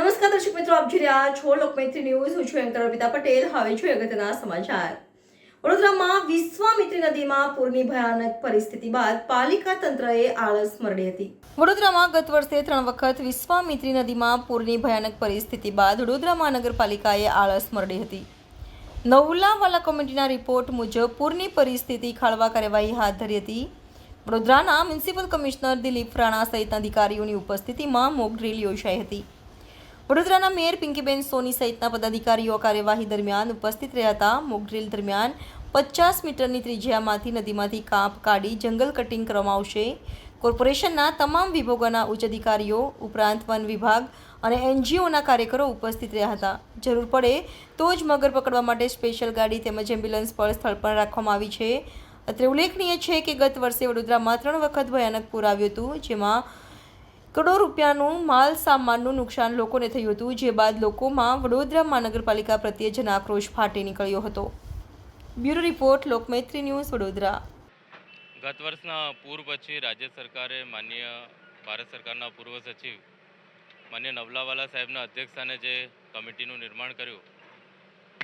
નમસ્કાર દર્શક મિત્રો, આપ જોઈ રહ્યા છો લોકમૈત્રી ન્યૂઝ. હું છું એન્કર અર્પિતા પટેલ. હવે છું અગત્યના સમાચાર. વડોદરામાં વિશ્વામિત્રી નદીમાં પૂરની ભયાનક પરિસ્થિતિ બાદ પાલિકા તંત્રએ આળસ મરડી હતી. વડોદરામાં ગત વર્ષે ત્રણ વખત વિશ્વામિત્રી નદીમાં પૂરની ભયાનક પરિસ્થિતિ બાદ વડોદરા મહાનગરપાલિકાએ આળસ મરડી હતી. નવલાવાલા કમિટીના રિપોર્ટ મુજબ પૂરની પરિસ્થિતિ ખાળવા કાર્યવાહી હાથ ધરી હતી. વડોદરાના મ્યુનિસિપલ કમિશનર દિલીપ રાણા સહિતના અધિકારીઓની ઉપસ્થિતિમાં મોક ડ્રીલ યોજાઈ હતી. વડોદરાના મેયર પિંકીબેન સોની સહિતના પદાધિકારીઓ કાર્યવાહી દરમિયાન ઉપસ્થિત રહ્યા હતા. મોક ડ્રીલ દરમિયાન પચાસ મીટરની ત્રિજ્યામાંથી નદીમાંથી કાપ કાઢી જંગલ કટિંગ કરવામાં આવશે. કોર્પોરેશનના તમામ વિભાગોના ઉચ્ચ અધિકારીઓ, ઉપરાંત વન વિભાગ અને એનજીઓના કાર્યકરો ઉપસ્થિત રહ્યા હતા. જરૂર પડે તો જ મગર પકડવા માટે સ્પેશિયલ ગાડી તેમજ એમ્બ્યુલન્સ પર સ્થળ પર રાખવામાં આવી છે. અત્રે ઉલ્લેખનીય છે કે ગત વર્ષે વડોદરામાં ત્રણ વખત ભયાનક પૂર આવ્યું હતું, જેમાં કરોડો રૂપિયાનું માલ સામાનનું નુકસાન લોકોને થયું હતું, જે બાદ લોકોમાં વડોદરા મહાનગરપાલિકા પ્રત્યે જન આક્રોશ ફાટી નીકળ્યો હતો. Bureau report, Lokmaitri news, Vadodara. ગત વર્ષના પૂર પછી રાજ્ય સરકારે માન્ય ભારત સરકારના પૂર્વ સચિવ માન્ય નવલાવાલા સાહેબના અધ્યક્ષસ્થાને જે કમિટીનું નિર્માણ કર્યું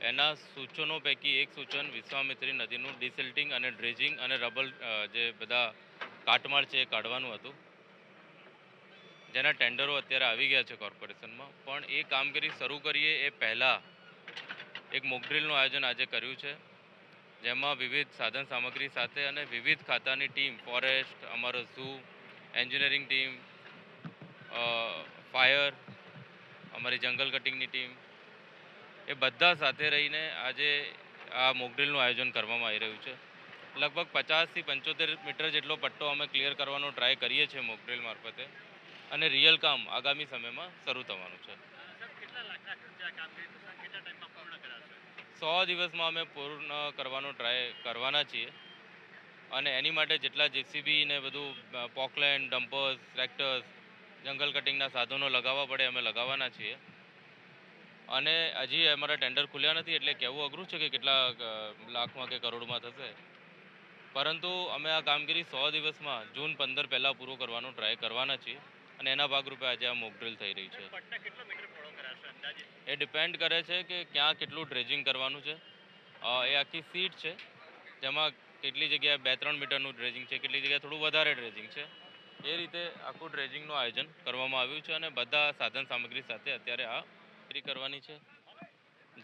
એના સૂચનો પૈકી એક સૂચન વિશ્વામિત્રી નદીનું ડિસિલ્ટિંગ અને ડ્રેજિંગ અને રબલ જે બધા કાટમાળ છે એ કાઢવાનું હતું. જેના ટેન્ડરો અત્યારે આવી ગયા છે કોર્પોરેશનમાં. પણ એ કામગીરી શરૂ કરીએ એ પહેલાં એક મોકડ્રીલનું આયોજન આજે કર્યું છે, જેમાં વિવિધ સાધન સામગ્રી સાથે અને વિવિધ ખાતાની ટીમ, ફોરેસ્ટ, અમારો ઝૂ, એન્જિનિયરિંગ ટીમ ફાયર, અમારી જંગલ કટિંગની ટીમ એ બધા સાથે રહીને આજે આ મોકડ્રીલનું આયોજન કરવામાં આવી રહ્યું છે. લગભગ પચાસથી પંચોતેર મીટર જેટલો પટ્ટો અમે ક્લિયર કરવાનો ટ્રાય કરીએ છીએ મોકડ્રીલ મારફતે અને રિયલ કામ આગામી સમયમાં શરૂ થવાનું છે. સો દિવસમાં અમે પૂર્ણ કરવાનો ટ્રાય કરવાના છીએ અને એની માટે જેટલા જેસીબી ને બધું પોકલેન્ડ ડમ્પર્સ ટ્રેક્ટર્સ જંગલ કટિંગના સાધનો લગાવવા પડે અમે લગાવવાના છીએ. અને હજી અમારા ટેન્ડર ખુલ્યા નથી એટલે કહેવું અઘરું છે કે કેટલા લાખમાં કે કરોડમાં થશે. પરંતુ અમે આ કામગીરી સો દિવસમાં જૂન પંદર પહેલાં પૂરો કરવાનો ટ્રાય કરવાના છીએ અને એના ભાગરૂપે આજે આ મોકડ્રીલ થઈ રહી છે. એ ડિપેન્ડ કરે છે કે ક્યાં કેટલું ડ્રેજિંગ કરવાનું છે. એ આખી સીટ છે જેમાં કેટલી જગ્યાએ બે ત્રણ મીટરનું ડ્રેજિંગ છે કેટલી જગ્યાએ થોડું વધારે ડ્રેજિંગ છે. એ રીતે આખું ડ્રેજિંગનું આયોજન કરવામાં આવ્યું છે અને બધા સાધન સામગ્રી સાથે અત્યારે આ તૈયારી કરવાની છે.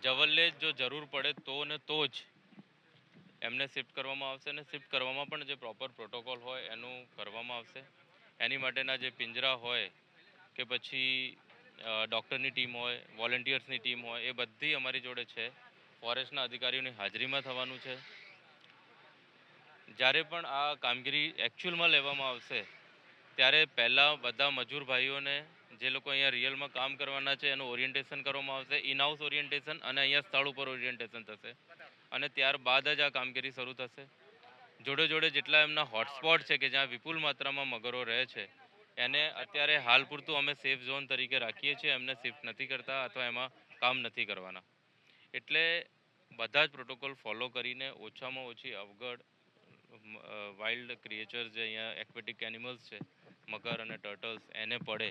જવલ્લે જો જરૂર પડે તો ને તો જ એમને શિફ્ટ કરવામાં આવશે અને શિફ્ટ કરવામાં પણ જે પ્રોપર પ્રોટોકોલ હોય એનું કરવામાં આવશે. એની માટેના જે પિંજરા હોય કે પછી ડૉક્ટરની ટીમ હોય, વોલેન્ટિયર્સની ટીમ હોય, એ બધી અમારી જોડે છે. ફોરેસ્ટના અધિકારીઓની હાજરીમાં થવાનું છે. જ્યારે પણ આ કામગીરી એકચ્યુઅલમાં લેવામાં આવશે, ત્યારે પહેલાં બધા મજૂર ભાઈઓને જે લોકો અહીંયા રિયલમાં કામ કરવાના છે, એનું ઓરિએન્ટેશન કરવામાં આવશે ઇનહાઉસ ઓરિએન્ટેશન અને અહીંયા સ્થળ ઉપર ઓરિએન્ટેશન થશે. અને ત્યારબાદ જ આ કામગીરી શરૂ થશે. જોડે જોડે જેટલા એમના હોટસ્પોટ છે કે જ્યાં વિપુલ માત્રામાં મગરો રહે છે, એને અત્યારે હાલ પૂરતું અમે સેફ ઝોન તરીકે રાખીએ છીએ, એમને શિફ્ટ નથી કરતા અથવા એમાં કામ નથી કરવાના. એટલે બધા જ પ્રોટોકોલ ફોલો કરીને ઓછામાં ઓછી અવગડ વાઇલ્ડ ક્રિએચર જે અહીંયા એક્વેટિક એનિમલ્સ છે, મગર અને ટર્ટલ્સ એને પડે.